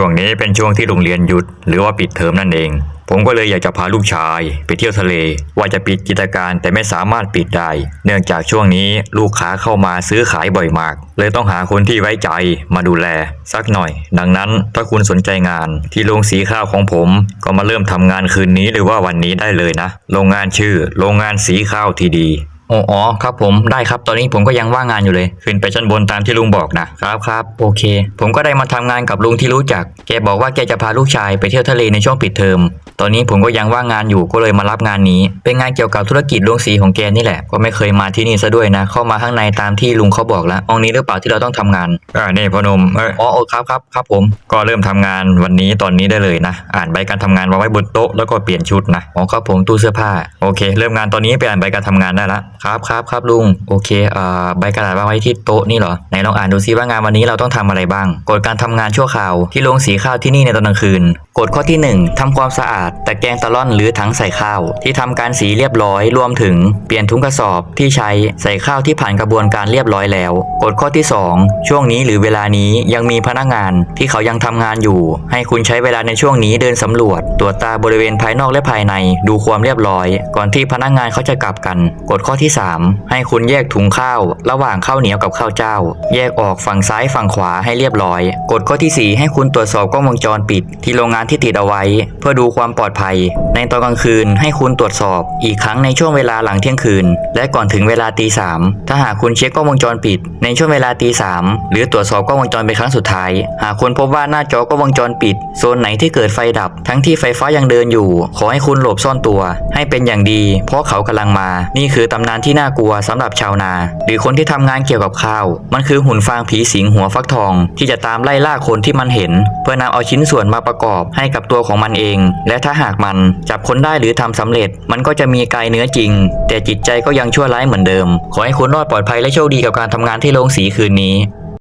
ช่วงนี้เป็นช่วงที่โรงเรียนหยุด หรือว่าปิดเทอมนั่นเอง ผมก็เลยอยากจะพาลูกชาย ไปเที่ยวทะเล ว่าจะปิดกิจการแต่ไม่สามารถปิดได้ เนื่องจากช่วงนี้ลูกค้าเข้ามาซื้อขายบ่อยมาก เลยต้องหาคนที่ไว้ใจมาดูแล สักหน่อย ดังนั้นถ้าคุณสนใจงานที่โรงสีข้าวของผม ก็มาเริ่มทำงานคืนนี้หรือว่าวันนี้ได้เลยนะ โรงงานชื่อ โรงงานสีข้าวทีดี อ๋ออ๋อครับผมได้ครับตอนนี้ผมก็ยังว่างงานอยู่เลยขึ้นไปชั้นบนตามที่ลุงบอกนะครับครับโอเค ผมก็ได้มาทำงานกับลุงที่รู้จัก แกบอกว่าแกจะพาลูกชายไปเที่ยวทะเลในช่วงปิดเทอมตอนนี้ผมก็ยังว่างงานอยู่ก็เลยมารับงานนี้ เป็นงานเกี่ยวกับธุรกิจโรงสีของแกนี่แหละ ก็ไม่เคยมาที่นี่ซะด้วยนะ เข้ามาข้างในตามที่ลุงเขาบอกแล้วห้องนี้หรือเปล่าที่เราต้องทำงานอ่านี่พอหนมเอออ๋อครับครับครับผม ก็เริ่มทำงานวันนี้ตอนนี้ได้เลยนะ อ่านใบการทำงานวางไว้บนโต๊ะแล้วก็เปลี่ยนชุดนะอ๋อครับผมตู้เสื้อผ้าโอเค เริ่มงานตอนนี้ไปอ่านใบการทำงานได้ละครับครับครับลุงโอเคเอ่อใบกระดาษวางไว้ที่โต๊ะนี่เหรอไหนลองอ่านดูซิว่างานวันนี้เราต้องทำอะไรบ้างกฎการทำงานชั่วคราว ที่โรงสีข้าวที่นี่ในตอนกลางคืนกฎข้อที่หนึ่งทำความสะอาดตะแกรงตะล่อนหรือถังใส่ข้าว ที่ทำการสีเรียบร้อยรวมถึงเปลี่ยนถุงกระสอบที่ใช้ใส่ข้าวที่ผ่านกระบวนการเรียบร้อยแล้วกฎข้อที่สองช่วงนี้หรือเวลานี้ยังมีพนักงานที่เขายังทำงานอยู่ ให้คุณใช้เวลาในช่วงนี้เดินสำรวจ ตรวจตาบริเวณภายนอกและภายใน ดูความเรียบร้อย ก่อนที่พนักงานเขาจะกลับกันกฎข้อที่สามให้คุณแยกถุงข้าว ระหว่างข้าวเหนียวกับข้าวเจ้า แยกออกฝั่งซ้ายฝั่งขวาให้เรียบร้อย กฎข้อที่สี่ให้คุณตรวจสอบกล้องวงจรปิด ที่โรงงานที่ติดเอาไว้ เพื่อดูความปลอดภัย ในตอนกลางคืนให้คุณตรวจสอบอีกครั้งในช่วงเวลาหลังเที่ยงคืน และก่อนถึงเวลาตีสามถ้าหากคุณเช็คกล้องวงจรปิด ในช่วงเวลาตีสามหรือตรวจสอบกล้องวงจรเป็นครั้งสุดท้าย หากคุณพบว่าหน้าจอกล้องวงจรปิด โซนไหนที่เกิดไฟดับ ทั้งที่ไฟฟ้ายังเดินอยู่ ขอให้คุณหลบซ่อนตัว ให้เป็นอย่างดี เพราะเขากำลังมา นี่คือตำนานที่น่ากลัวสำหรับชาวนา หรือคนที่ทำงานเกี่ยวกับข้าว มันคือหุ่นฟางผีสิงหัวฟักทอง ที่จะตามไล่ล่าคนที่มันเห็น เพื่อนำเอาชิ้นส่วนมาประกอบให้กับตัวของมันเอง และถ้าหากมันจับคนได้หรือทำสำเร็จ มันก็จะมีกายเนื้อจริง แต่จิตใจก็ยังชั่วร้ายเหมือนเดิม ขอให้คุณรอดปลอดภัยและโชคดีกับการทำงานที่โรงสีคืนนี้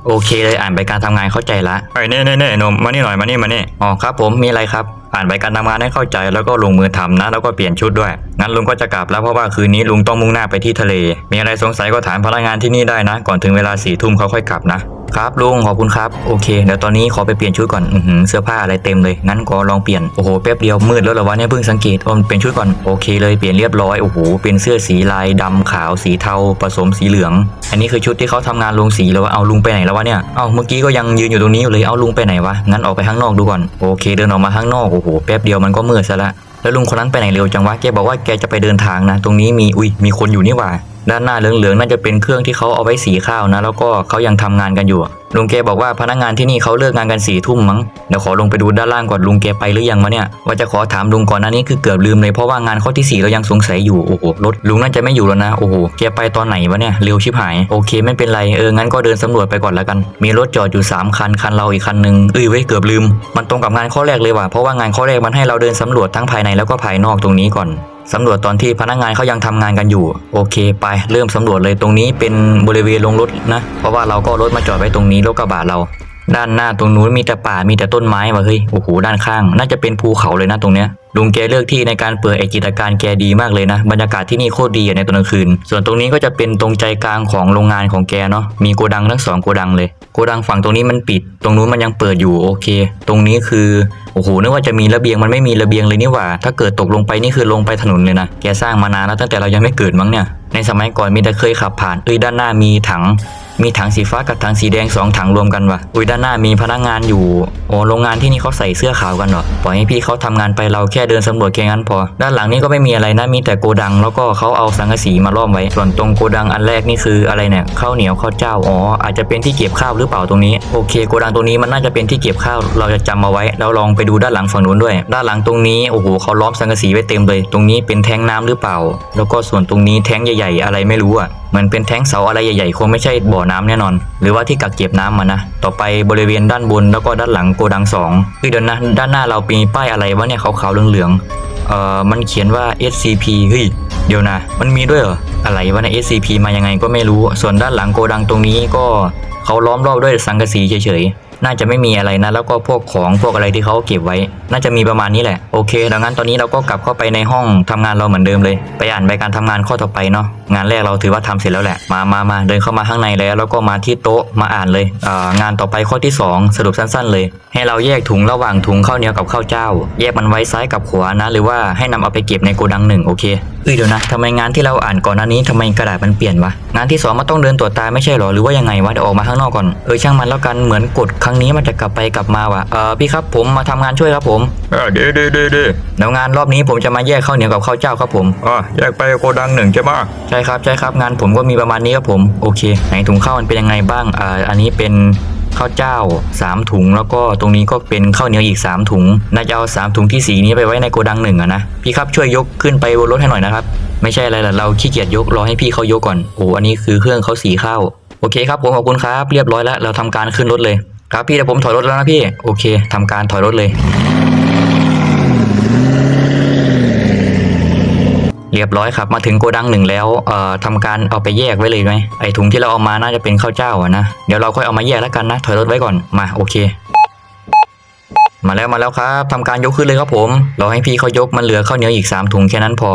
โอเคเลยอ่านใบการทำงานเข้าใจละไอ้เน่เน่เน่นมมานี่หน่อยมานี่มานี่อ๋อครับผมมีอะไรครับ อ่านใบการทำงานให้เข้าใจแล้วก็ลงมือทำนะ แล้วก็เปลี่ยนชุดด้วยงั้นลุงก็จะกลับแล้วเพราะว่าคืนนี้ลุงต้องมุ่งหน้าไปที่ทะเล มีอะไรสงสัยก็ถามพนักงานที่นี่ได้นะ ก่อนถึงเวลาสี่ทุ่มเขาค่อยกลับนะ ครับลุงขอบคุณครับโอเคเดี๋ยวตอนนี้ขอไปเปลี่ยนชุดก่อนอือเสื้อผ้าอะไรเต็มเลยงั้นก็ลองเปลี่ยนโอ้โหแป๊บเดียวมืดแล้วเหรอวะเนี่ยเพิ่งสังเกตว่ามันเป็นชุดก่อนโอเคเลยเปลี่ยนเรียบร้อยโอ้โหเป็นเสื้อสีลายดำขาวสีเทาผสมสีเหลือง อันนี้คือชุดที่เขาทำงานลงสีแล้วว่าเอาลุงไปไหนแล้ววะเนี่ยเอาเมื่อกี้ก็ยังยืนอยู่ตรงนี้อยู่เลยเอาลุงไปไหนวะงั้นออกไปข้างนอกดูก่อนโอเค เดินออกมาข้างนอกโอ้โหแป๊บเดียวมันก็มืดซะละแล้วลุงคนนั้นไปไหนเร็วจังวะแกบอกว่าแกจะไปเดินทางนะ ตรงนี้มีอุ้ยมีคนอยู่นี่ว่า ด้านหน้าเหลืองๆน่าจะเป็นเครื่องที่เขาเอาไว้สีข้าวนะ แล้วก็เขายังทำงานกันอยู่ลุงแกบอกว่าพนักงานที่นี่เขาเลิกงานกันสี่ทุ่มมั้งเดี๋ยวขอลงไปดูด้านล่างก่อนลุงแกไปหรือยังวะเนี่ยว่าจะขอถามลุงก่อนหน้านี้คือเกือบลืมเลยเพราะว่างานข้อที่สี่เรายังสงสัยอยู่โอ้โหรถลุงน่าจะไม่อยู่แล้วนะโอ้โหแกไปตอนไหนวะเนี่ยเร็วชิบหายโอเค ไม่เป็นไรเอองั้นก็เดินสำรวจไปก่อนแล้วกัน มีรถจอดอยู่สามคันคันเราอีกคันหนึ่งเอ้ยเว้ยเกือบลืม มันตรงกับงานข้อแรกเลยว่ะเพราะว่างานข้อแรกมันให้เราเดินสำรวจทั้งภายในแล้วก็ภายนอกตรงนี้ก่อน สำรวจตอนที่พนักงานเขายังทำงานกันอยู่ โอเค ไปเริ่มสำรวจเลยตรงนี้เป็นบริเวณลงรถนะ เพราะว่าเราก็รถมาจอดไว้ตรงนี้รถกระบะเรา ด้านหน้าตรงนู้นมีแต่ป่ามีแต่ต้นไม้ว่ะเฮ้ยโอ้โหด้านข้าง น่าจะเป็นภูเขาเลยนะตรงเนี้ยลุงแกเลือกที่ในการเปิดไอจิตรการแกดีมากเลยนะ บรรยากาศที่นี่โคตรดีในตอนกลางคืน ส่วนตรงนี้ก็จะเป็นตรงใจกลางของโรงงานของแกเนาะมีโกดังทั้งสองโกดังเลยโกดังฝั่งตรงนี้มันปิด ตรงนู้นมันยังเปิดอยู่โอเค ตรงนี้คือ โอ้โหนึกว่าจะมีระเบียงมันไม่มีระเบียงเลยนี่หว่า ถ้าเกิดตกลงไปนี่คือลงไปถนนเลยนะแกสร้างมานานแล้วตั้งแต่เรายังไม่เกิดมั้งเนี่ยในสมัยก่อนมีแต่เคยขับผ่านเอ้ยด้านหน้ามีถัง มีถังสีฟ้ากับถังสีแดงสองถังรวมกันวะอุ้ยด้านหน้ามีพนักงานอยู่โอ้โรงงานที่นี่เขาใส่เสื้อขาวกันเหรอปล่อยให้พี่เขาทำงานไปเราแค่เดินสำรวจแค่นั้นพอ ด้านหลังนี่ก็ไม่มีอะไรนะมีแต่โกดัง แล้วก็เขาเอาสังกะสีมาล้อมไว้ ส่วนตรงโกดังอันแรกนี่คืออะไรเนี่ยข้าวเหนียวข้าวเจ้าอ๋ออาจจะเป็นที่เก็บข้าวหรือเปล่าตรงนี้โอเคโกดังตรงนี้มันน่าจะเป็นที่เก็บข้าวเราจะจำเอาไว้ แล้วลองไปดูด้านหลังฝั่งนู้นด้วย ด้านหลังตรงนี้โอ้โหเขาล้อมสังกะสีไว้เต็มเลย ตรงนี้เป็นแทงน้ำหรือเปล่า แล้วก็ส่วนตรงนี้แทงใหญ่ ๆ อะไรไม่รู้อะเหมือนเป็นแท้งเสาอะไรใหญ่ๆ คงไม่ใช่บ่อน้ำแน่นอน หรือว่าที่กักเก็บน้ำมานะ ต่อไปบริเวณด้านบนแล้วก็ด้านหลังโกดังสองเฮ้ยเดี๋ยวนะด้านหน้าเรามีป้ายอะไรวะเนี่ยขาวๆเหลืองๆเอ่อมันเขียนว่า SCP เฮ้ยเดี๋ยวนะ มันมีด้วยเหรออะไรวะเนี่ย SCP มายังไงก็ไม่รู้ ส่วนด้านหลังโกดังตรงนี้ก็เขาล้อมรอบด้วยสังกะสีเฉยๆ น่าจะไม่มีอะไรนะ แล้วก็พวกของพวกอะไรที่เขาเก็บไว้ น่าจะมีประมาณนี้แหละ โอเคดังนั้นตอนนี้เราก็กลับเข้าไปในห้องทำงานเราเหมือนเดิมเลย ไปอ่านใบการทำงานข้อต่อไปเนาะ งานแรกเราถือว่าทำเสร็จแล้วแหละ มามามาเดินเข้ามาข้างในแล้ว แล้วก็มาที่โต๊ะมาอ่านเลยอ่างานต่อไปข้อที่ 2 สรุปสั้น ๆ เลย ให้เราแยกถุงระหว่างถุงข้าวเหนียวกับข้าวเจ้า แยกมันไว้ซ้ายกับขวานะ หรือว่าให้นำเอาไปเก็บในโกดังหนึ่งโอเคเอ้ยเดี๋ยวนะทำไมงานที่เราอ่านก่อนหน้านี้ทำไมกระดาษมันเปลี่ยนวะงานที่สองมันต้องเดินตรวจตาไม่ใช่หรอหรือว่ายังไงวะเดี๋ยวออกมาข้างนอกก่อนเออช่างมันแล้วกันเหมือนกดรั้งนี้มันจะกลับไปกลับมาวะเออพี่ครับผมมาทำงานช่วยครับผมเออดีดีดีดีเดี๋ยวงานรอบนี้ผมจะมาแยกข้าวเหนียวกับข้าวเจ้าครับผมอะแยกไปโกดังหนึ่งใช่ไหมใช่ครับใช่ครับงานผมก็มีประมาณนี้ครับผมโอเคไหนถุงข้าวมันเป็นยังไงบ้างอ่าอันนี้เป็นข้าวเจ้า 3 ถุงแล้วก็ตรงนี้ก็เป็นข้าวเหนียวอีก 3 ถุงน่าจะเอา 3 ถุงที่สีนี้ไปไว้ในโกดังหนึ่งอะนะพี่ครับช่วยยกขึ้นไปบนรถให้หน่อยนะครับไม่ใช่อะไรหรอกเราขี้เกียจยกรอให้พี่เขายกก่อนโอ้อันนี้คือเครื่องเขาสีข้าวโอเคครับผมขอบคุณครับ เรียบร้อยแล้วเราทำการขึ้นรถเลย ครับพี่เดี๋ยวผมถอยรถแล้วนะพี่ โอเคทำการถอยรถเลย เรียบร้อยครับ มาถึงโกดังหนึ่งแล้วเอ่อทำการเอาไปแยกไว้เลยไหมไอถุงที่เราเอามาน่าจะเป็นข้าวเจ้าอะนะเดี๋ยวเราค่อยเอามาแยกแล้วกันนะถอยรถไว้ก่อนมาโอเค มาแล้วมาแล้วครับทำการยกขึ้นเลยครับผมรอให้พี่เขายกมันเหลือข้าวเหนียวอีก3ถุงแค่นั้นพอ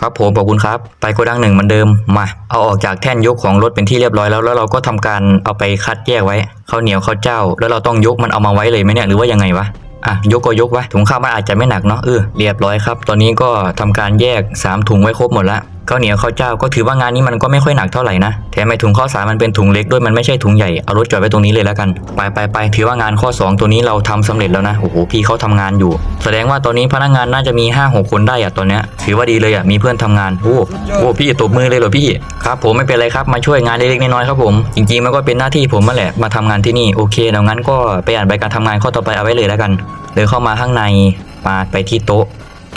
ครับผมขอบคุณครับไปโกดังหนึ่งเหมือนเดิมมา เอาออกจากแท่นยกของรถเป็นที่เรียบร้อยแล้ว แล้วเราก็ทำการเอาไปคัดแยกไว้ข้าวเหนียวข้าวเจ้า แล้วเราต้องยกมันเอามาไว้เลยไหมเนี่ยหรือว่ายังไงวะอะยกก็ยกวะถุงข้าวมันอาจจะไม่หนักเนาะเออเรียบร้อยครับ ตอนนี้ก็ทำการแยก 3 ถุงไว้ครบหมดละ ข้าวเหนียวข้าวเจ้าก็ถือว่างานนี้มันก็ไม่ค่อยหนักเท่าไหร่นะแถมไอถุงข้าวสารมันเป็นถุงเล็กด้วยมันไม่ใช่ถุงใหญ่เอารถจอดไว้ตรงนี้เลยแล้วกันไปไปไปถือว่างานข้อ 2 ตัวนี้เราทำสำเร็จแล้วนะโอ้โหพี่เขาทำงานอยู่ แสดงว่าตอนนี้พนักงานน่าจะมี5 6คนได้อะตอนเนี้ยถือว่าดีเลยอะมีเพื่อนทำงานโอ้โอ้พี่ตบมือเลยเหรอพี่ครับผมไม่เป็นไรครับมาช่วยงานเล็กๆน้อยๆครับผม จริงๆมันก็เป็นหน้าที่ผมนั่นแหละมาทำงานที่นี่โอเคดังนั้นก็ไปอ่านใบการทำงานข้อต่อไปเอาไว้เลยแล้วกันเดินเข้ามาข้างในมาไปที่โต๊ะ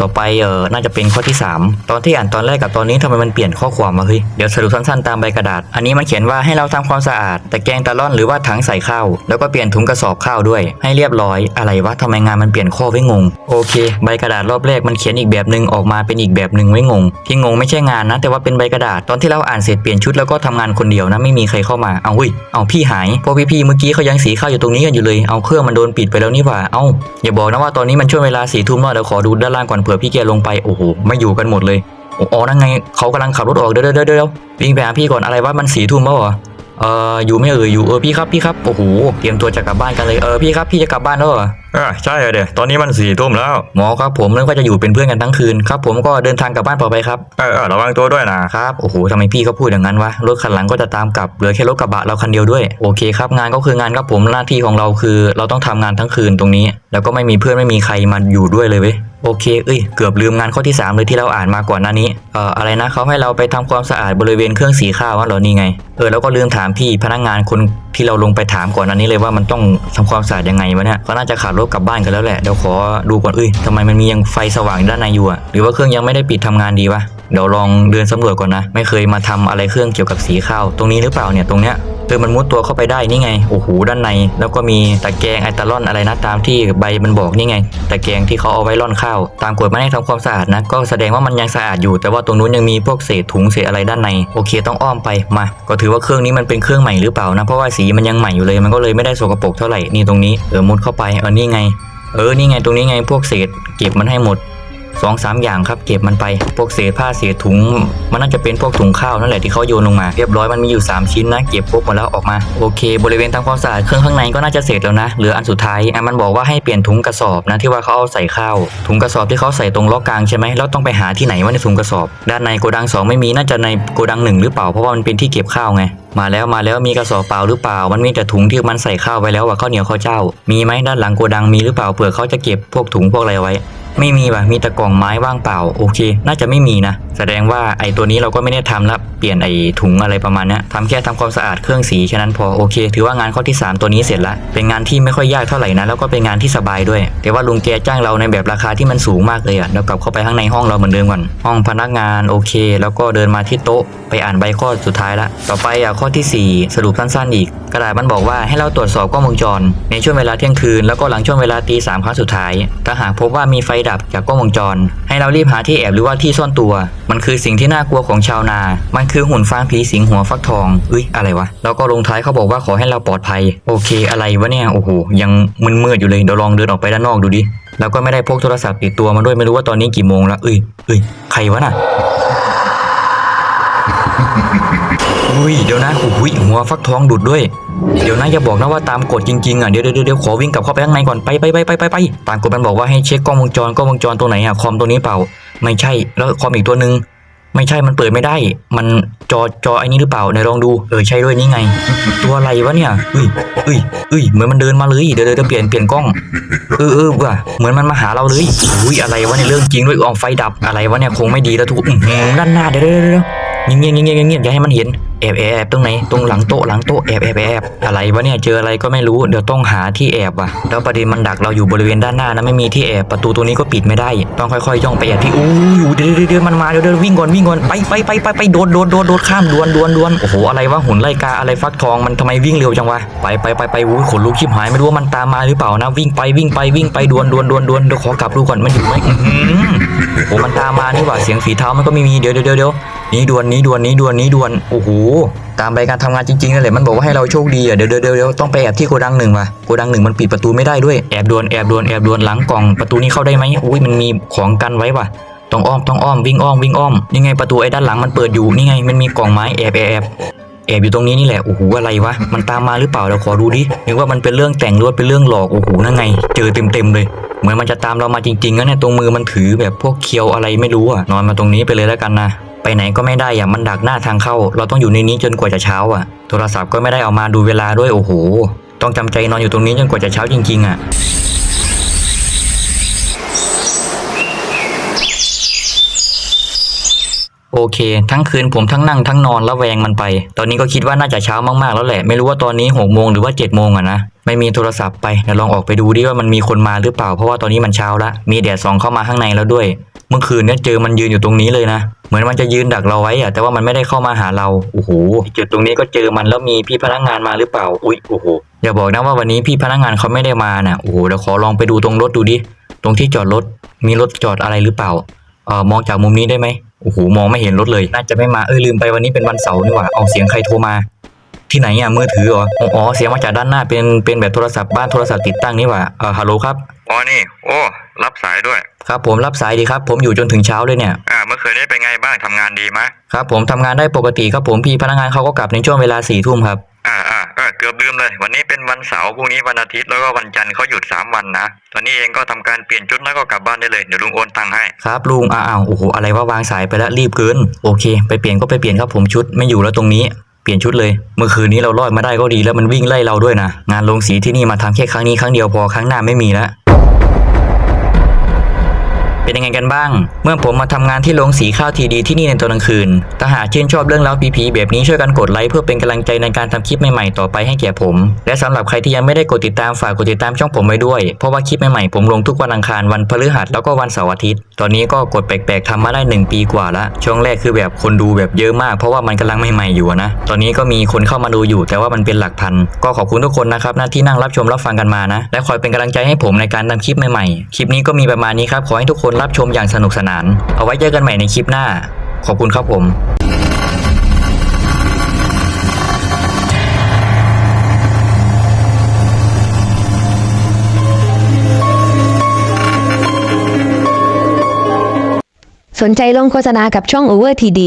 ต่อไปเออน่าจะเป็นข้อที่ 3 ตอนที่อ่านตอนแรกกับตอนนี้ทำไมมันเปลี่ยนข้อความมาเฮ้ยเดี๋ยวสรุปสั้นๆตามใบกระดาษ อันนี้มันเขียนว่าให้เราทำความสะอาดแตะแกงตะล่อนหรือว่าถังใส่ข้าวแล้วก็เปลี่ยนถุงกระสอบข้าวด้วย ให้เรียบร้อยอะไรวะทำไมงานมันเปลี่ยนข้อไว้งงโอเค ใบกระดาษรอบแรกมันเขียนอีกแบบหนึ่งออกมาเป็นอีกแบบหนึ่งไว้งง ที่งงไม่ใช่งานนะ แต่ว่าเป็นใบกระดาษตอนที่เราอ่านเสร็จเปลี่ยนชุดแล้วก็ทำงานคนเดียวนะไม่มีใครเข้ามาเอาเฮ้ยเอาพี่หายพวกพี่ๆเมื่อกี้เขายังสีข้าวอยู่ตรงนี้กันอยู่เลยเอาเครื่องมันโดนปิดไปแล้วนี่ว่าเอ้าอย่าบอกนะว่าตอนนี้มันช่วงเวลาสี่ทุ่มแล้วเดี๋ยวขอดูด้านล่างก่อนผื่อพี่แกลงไปโอ้โหไม่อยู่กันหมดเลยอ๋อนั่นไงเขากำลังขับรถออกเดี๋ยวเดี๋ยวเดี๋ยววิ่งไปหาพี่ก่อนอะไรวะมันสีทุ่มแล้วเอออยู่ไม่เอ่ยอยู่เออพี่ครับพี่ครับโอ้โหเตรียมตัวจะกลับบ้านกันเลยเออพี่ครับพี่จะกลับบ้านแล้วเหรอออใช่อะเดี๋ยวตอนนี้มันสี่ทุ่มแล้ว หมอครับผมนึกว่าจะอยู่เป็นเพื่อนกันทั้งคืนครับผมก็เดินทางกลับบ้านปลอดภัยครับเออเออระวังตัวด้วยนะครับโอ้โหทำไมพี่เขาพูดอย่างนั้นวะรถคันหลังก็จะตามกลับเหลือแค่รถกระบะเราคันเดียวด้วยโอเคครับงานก็คืองานครับผมหน้าที่ของเราคือ เราต้องทำงานทั้งคืนตรงนี้ แล้วก็ไม่มีเพื่อนไม่มีใครมาอยู่ด้วยเลยเว้ยโอเค เอ้ย เกือบลืมงานข้อที่ 3 เลยที่เราอ่านมาก่อนหน้านี้ เอ่อ อะไรนะเขาให้เราไปทำความสะอาดบริเวณเครื่องสีข้าวว่าเหรอนี่ไง เออ แล้วก็ลืมถามพี่พนักงานคนที่เราลงไปถามก่อนหน้านี้เลยว่ามันต้องทำความสะอาดยังไงวะเนี่ยเขาน่าจะขับรถกลับบ้านกันแล้วแหละเดี๋ยวขอดูก่อนเอ้ยทำไมมันมียังไฟสว่างด้านในอยู่อะหรือว่าเครื่องยังไม่ได้ปิดทำงานดีวะเดี๋ยวลองเดินสำรวจก่อนนะ ไม่เคยมาทำอะไรเครื่องเกี่ยวกับสีข้าว ตรงนี้หรือเปล่าเนี่ยตรงเนี้ยเออมันมุดตัวเข้าไปได้นี่ไงโอ้โหด้านใน แล้วก็มีตะแกรงไอตาลอนอะไรนะตามที่ใบมันบอกนี่ไงตะแกรงที่เขาเอาไว้ร่อนข้าวตามกฎไม่ให้ทำความสะอาดนะ ก็แสดงว่ามันยังสะอาดอยู่ แต่ว่าตรงนู้นยังมีพวกเศษถุงเศษอะไรด้านใน โอเคต้องอ้อมไปมา ก็ถือว่าเครื่องนี้มันเป็นเครื่องใหม่หรือเปล่านะเพราะว่าสีมันยังใหม่อยู่เลย มันก็เลยไม่ได้สกปรกเท่าไหร่นี่ตรงนี้เออมุดเข้าไปเออนี่ไง เออ นี่ไงตรงนี้ไงพวกเศษ เก็บมันให้หมด สองสามอย่างครับเก็บมันไปพวกเศษผ้าเศษถุง มันน่าจะเป็นพวกถุงข้าวนั่นแหละที่เขาโยนลงมาเรียบร้อยมันมีอยู่ 3 ชิ้นนะเก็บปุ๊บหมดแล้วออกมาโอเค บริเวณทำความสะอาดเครื่องข้างในก็น่าจะเสร็จแล้วนะเหลืออันสุดท้ายอะมันบอกว่าให้เปลี่ยนถุงกระสอบนะที่ว่าเขาเอาใส่ข้าวถุงกระสอบที่เขาใส่ตรงล้อกกลางใช่ไหมแล้วต้องไปหาที่ไหนว่าในถุงกระสอบ ด้านในโกดังสองไม่มีน่าจะในโกดังหนึ่งหรือเปล่าเพราะว่ามันเป็นที่เก็บข้าวไงมาแล้วมาแล้วมีกระสอบเปล่าหรือเปล่า มันมีแต่ถุงที่มันใส่ข้าวไว้แล้วอะข้าวเหนียวข้าวเจ้า มีไหมด้านหลังโกดังมีหรือเปล่าเผื่อเขาจะเก็บพวกถุงพวกอะไรไว้ ไม่มีว่ะมีแต่กล่องไม้ว่างเปล่าโอเค น่าจะไม่มีนะ แสดงว่าไอ้ตัวนี้เราก็ไม่ได้ทำแล้วเปลี่ยนไอ้ถุงอะไรประมาณนี้ทำแค่ทำความสะอาดเครื่องสีแค่นั้นพอโอเค ถือว่างานข้อที่ 3 ตัวนี้เสร็จละเป็นงานที่ไม่ค่อยยากเท่าไหร่นะแล้วก็เป็นงานที่สบายด้วย แต่ว่าลุงแกจ้างเราในแบบราคาที่มันสูงมากเลยอะเรากลับเข้าไปข้างในห้องเราเหมือนเดิมก่อนห้องพนักงานโอเค แล้วก็เดินมาที่โต๊ะไปอ่านใบข้อสุดท้ายละต่อไปอะข้อที่ 4 สรุปสั้นๆอีก กระดาษมันบอกว่าให้เราตรวจสอบกล้องวงจร ในช่วงเวลาเที่ยงคืนแล้วก็หลังช่วงเวลาตีสามครั้งสุดท้ายถ้าหากพบว่ามีไฟดับจากกล้องวงจร ให้เรารีบหาที่แอบหรือว่าที่ซ่อนตัว มันคือสิ่งที่น่ากลัวของชาวนา มันคือหุ่นฟางผีสิงหัวฟักทองเอ้ยอะไรวะแล้วก็ลงท้ายเขาบอกว่าขอให้เราปลอดภัย โอเคอะไรวะเนี่ยโอ้โหยังมึนมืดอยู่เลยเดี๋ยวลองเดินออกไปด้านนอกดูดิแล้วก็ไม่ได้พกโทรศัพท์ติดตัวมาด้วยไม่รู้ว่าตอนนี้กี่โมงแล้วเอ้ยเอ้ยใครวะน่ะ อุ้ยเดี๋ยวนะอุ้ยหัวฟักทองดูดด้วย เดี๋ยวนะอย่าบอกนะว่าตามกฎจริงๆอะเดี๋ยวเดี๋ยวเดี๋ยวขอวิ่งกลับเข้าไปข้างในก่อนไปไปไปไปไปไปตามกฎมันบอกว่าให้เช็คกล้องวงจรกล้องวงจรตัวไหนอะคอมตัวนี้เปล่า ไม่ใช่แล้วคอมอีกตัวหนึ่งไม่ใช่มันเปิดไม่ได้ มันจอจอไอ้นี้หรือเปล่าไหนลองดูเออใช่ด้วยนี่ไง ตัวอะไรวะเนี่ยเอ้ยเอ้ยเอ้ยเหมือนมันเดินมาเลยเดี๋ยวเดี๋ยวเดี๋ยวเปลี่ยนเปลี่ยนกล้องเออเออว่ะเหมือนมันมาหาเราเลยอุ้ยอะไรวะเนี่ยเรื่องจริงด้วยออกไฟดับอะไรวะเนี่ยคงไม่ดีแล้วทุกอื้อหือด้านหน้าเดี๋ยวเดี๋ยว เงียวเงียบเงียบเงียบเงียบเงียบอย่าให้มันเห็นแอบแอบแอบตรงไหนตรงหลังโต๊ะหลังโต๊ะแอบแอบแอบอะไรวะเนี่ยเจออะไรก็ไม่รู้เดี๋ยวต้องหาที่แอบว่ะแล้วประเด็นมันดักเราอยู่บริเวณด้านหน้านะไม่มีที่แอบประตูตัวนี้ก็ปิดไม่ได้ ต้องค่อยๆย่องไปแอบที่อู้อยู่เดี๋ยวเดี๋ยวเดี๋ยวมันมาเดี๋ยวเดี๋ยววิ่งก่อนวิ่งก่อนไปไปไปไปไปโดนโดนโดนโดนข้ามดวนดวนดวนโอ้โหอะไรวะหุ่นไล่กาอะไรฟักทองมันทำไมวิ่งเร็วจังวะไปไปไปไปอู้ขนลุกชิบหายไม่รู้ว่ามันตามมาหรือเปล่านะวิ่งไปวิ่งไปวิ่งไปดวนดวนดวนดวนเดี๋ยวขอกลับดูก่อนมันอยู่ไหมโอ้มันตามมานี่หว่าเสียงฝีเท้ามันก็ไม่มีเดี๋ยวเดี๋ยวเดี๋ยว นี้ด่วนนี้ด่วนนี้ด่วนนี้ด่วนโอ้โหตามไปการทำงานจริงๆนั่นแหละมันบอกว่าให้เราโชคดีอะเดี๋ยวเดี๋ยวเดี๋ยวต้องไปแอบที่โกดังหนึ่งว่ะโกดังหนึ่งมันปิดประตูไม่ได้ด้วยแอบด่วนแอบด่วนแอบด่วนหลังกล่องประตูนี้เข้าได้ไหมอุ้ยมันมีของกันไว้ว่ะต้องอ้อมต้องอ้อมวิ่งอ้อมวิ่งอ้อมนี่ไงประตูไอ้ด้านหลังมันเปิดอยู่นี่ไงมันมีกล่องไม้แอบแอบแอบแอบอยู่ตรงนี้นี่แหละโอ้โหอะไรวะมันตามมาหรือเปล่าเราขอดูดินึกว่ามันเป็นเรื่องแต่งหรือว่าเป็นเรื่องหลอกโอ้โหนั่นไง เจอเต็มเต็มเลย เหมือนมันจะตามเรามาจริงๆนะเนี่ยตรงมือมันถือแบบพวกเคียวอะไรไม่รู้อะนอนมาตรงนี้ไปเลยแล้วกันนะ ไปไหนก็ไม่ได้อะมันดักหน้าทางเข้า เราต้องอยู่ในนี้จนกว่าจะเช้าอะ โทรศัพท์ก็ไม่ได้เอามาดูเวลาด้วยโอ้โห ต้องจำใจนอนอยู่ตรงนี้จนกว่าจะเช้าจริง ๆ อะโอเค ทั้งคืนผมทั้งนั่งทั้งนอนแล้วแวงมันไป ตอนนี้ก็คิดว่าน่าจะเช้ามากๆแล้วแหละ ไม่รู้ว่าตอนนี้หกโมงหรือว่าเจ็ดโมงอะนะ ไม่มีโทรศัพท์ไปเดี๋ยวลองออกไปดูดิว่ามันมีคนมาหรือเปล่า เพราะว่าตอนนี้มันเช้าละ มีแดดส่องเข้ามาข้างในแล้วด้วย เมื่อคืนเนี่ยเจอมันยืนอยู่ตรงนี้เลยนะ เหมือนมันจะยืนดักเราไว้อะแต่ว่ามันไม่ได้เข้ามาหาเรา โอ้โหจุดตรงนี้ก็เจอมันแล้วมีพี่พนักงานมาหรือเปล่า อุ๊ย โอ้โห อย่าบอกนะว่าวันนี้พี่พนักงานเขาไม่ได้มาน่ะโอ้โห เดี๋ยวขอลองไปดูตรงรถดูดิ ตรงที่จอดรถ มีรถจอดอะไรหรือเปล่า เอ่อ มองจากมุมนี้ได้ไหมโอ้โห มองไม่เห็นรถเลย น่าจะไม่มา เออลืมไปวันนี้เป็นวันเสาร์นี่หว่า เอาเสียงใครโทรมา ที่ไหนอะมือถือเหรอ อ๋ออ๋อเสียงมาจากด้านหน้า เป็น เป็นแบบโทรศัพท์บ้านโทรศัพท์ติดตั้งนี่หว่าเออฮัลโหลครับ อ๋อนี่ โอ้ รับสายด้วย ครับผมรับสายดีครับ ผมอยู่จนถึงเช้าเลยเนี่ย อ่าเมื่อคืนนี้เป็นไงบ้างทำงานดีไหมครับผมทำงานได้ปกติครับผมพี่พนักงานเขาก็กลับในช่วงเวลาสี่ทุ่มครับอ่าอ่าเออเกือบลืมเลย วันนี้เป็นวันเสาร์พรุ่งนี้วันอาทิตย์แล้วก็วันจันทร์เขาหยุดสามวันนะตอนนี้เองก็ทำการเปลี่ยนชุดแล้วก็กลับบ้านได้เลยเดี๋ยวลุงโอนตังค์ให้ครับลุงอ้าวโอ้โหอะไรว่าวางสายไปแล้วรีบเกินโอเค ไปเปลี่ยนก็ไปเปลี่ยนครับผมชุดไม่อยู่แล้วตรงนี้เปลี่ยนชุดเลย เมื่อคืนนี้เรารอดมาได้ก็ดีแล้วมันวิ่งไล่เราด้วยนะ งานลงสีที่นี่มาทำแค่ครั้งนี้ครั้งเดียวพอครั้งหน้าไม่มีแล้ว เป็นยังไงกันบ้าง เมื่อผมมาทำงานที่โรงสีข้าวทีดีที่นี่ในตอนกลางคืน ถ้าหากชื่นชอบเรื่องราวผีๆแบบนี้ช่วยกันกดไลค์เพื่อเป็นกำลังใจในการทำคลิปใหม่ๆต่อไปให้แก่ผม และสำหรับใครที่ยังไม่ได้กดติดตามฝากกดติดตามช่องผมไว้ด้วย เพราะว่าคลิปใหม่ๆผมลงทุกวันอังคารวันพฤหัสแล้วก็วันเสาร์อาทิตย์ ตอนนี้ก็กดแปลกๆทำมาได้ 1 ปีกว่าละ ช่วงแรกคือแบบคนดูแบบเยอะมาก เพราะว่ามันกำลังใหม่ๆอยู่นะ ตอนนี้ก็มีคนเข้ามาดูอยู่ แต่ว่ามันเป็นหลักพัน ก็ขอบคุณทุกคนนะครับนะที่นั่งรับชมรับฟังกันมานะ และคอยเป็นกำลังใจให้ผมในการทำคลิปใหม่ๆ คลิปนี้ก็มีประมาณนี้ครับขอให้ทุกคนรับชมอย่างสนุกสนาน เอาไว้เจอกันใหม่ในคลิปหน้า ขอบคุณครับผมสนใจลงโฆษณากับช่อง Over TD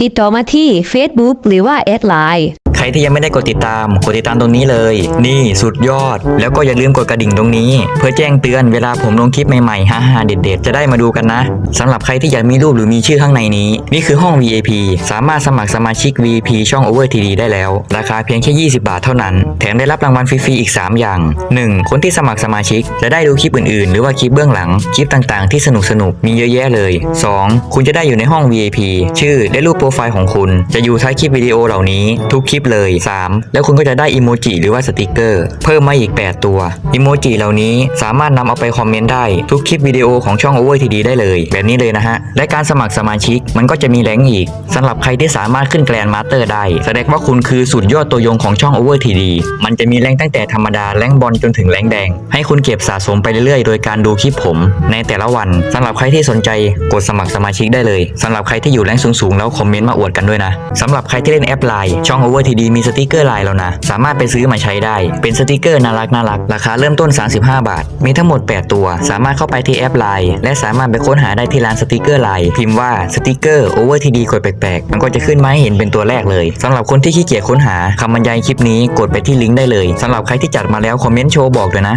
ติดต่อมาที่ Facebook หรือว่าแอดไลน์ ที่ยังไม่ได้กดติดตาม กดติดตามตรงนี้เลย นี่สุดยอด แล้วก็อย่าลืมกดกระดิ่งตรงนี้ เพื่อแจ้งเตือนเวลาผมลงคลิปใหม่ๆฮ่าๆเด็ดๆ จะได้มาดูกันนะสำหรับใครที่อยากมีรูปหรือมีชื่อข้างในนี้ นี่คือห้อง VIP สามารถสมัครสมาชิก VIP ช่อง Over TD ได้แล้ว ราคาเพียงแค่ 20 บาทเท่านั้น แถมได้รับรางวัลฟรีๆอีก 3 อย่าง 1. คนที่สมัครสมาชิกจะได้ดูคลิปอื่นๆ หรือว่าคลิปเบื้องหลัง คลิปต่างๆ ที่สนุกๆมีเยอะแยะเลย 2. คุณจะได้อยู่ในห้อง VIP ชื่อและรูปโปรไฟล์ของคุณ จะอยู่ท้ายคลิปวิดีโอเหล่านี้ทุกคลิปเลยเลย 3. แล้วคุณก็จะได้อิโมจิหรือว่าสติกเกอร์ เพิ่มมาอีก 8 ตัวอิโมจิเหล่านี้สามารถนำเอาไปคอมเมนต์ได้ทุกคลิปวิดีโอของช่อง Over TD ได้เลย แบบนี้เลยนะฮะ และการสมัครสมาชิกมันก็จะมีแรงอีกสำหรับใครที่สามารถขึ้นแกรนมาสเตอร์ได้ แสดงว่าคุณคือสุดยอดตัวยงของช่อง Over TD มันจะมีแรงตั้งแต่ธรรมดาแรงบอลจนถึงแรงแดง ให้คุณเก็บสะสมไปเรื่อยๆ โดยการดูคลิปผม ในแต่ละวันสำหรับใครที่สนใจกดสมัครสมาชิกได้เลยสำหรับใครที่อยู่แรงสูงๆแล้วคอมเมนต์มาอวดกันด้วยนะสำหรับใครที่เล่นแอปไลน์ช่อง Over TD ดีมีสติกเกอร์ไลน์แล้วนะ สามารถไปซื้อมาใช้ได้ เป็นสติกเกอร์น่ารักน่ารัก ราคาเริ่มต้น 35 บาท มีทั้งหมด 8 ตัว สามารถเข้าไปที่แอปไลน์และสามารถไปค้นหาได้ที่ร้านสติกเกอร์ไลน์พิมพ์ว่าสติกเกอร์โอเวอร์ทีดีกดแปลกๆ มันก็จะขึ้นมาให้เห็นเป็นตัวแรกเลยสำหรับคนที่ขี้เกียจค้นหาคำบรรยายคลิปนี้กดไปที่ลิงก์ได้เลยสำหรับใครที่จัดมาแล้วคอมเมนต์โชว์บอกเลยนะ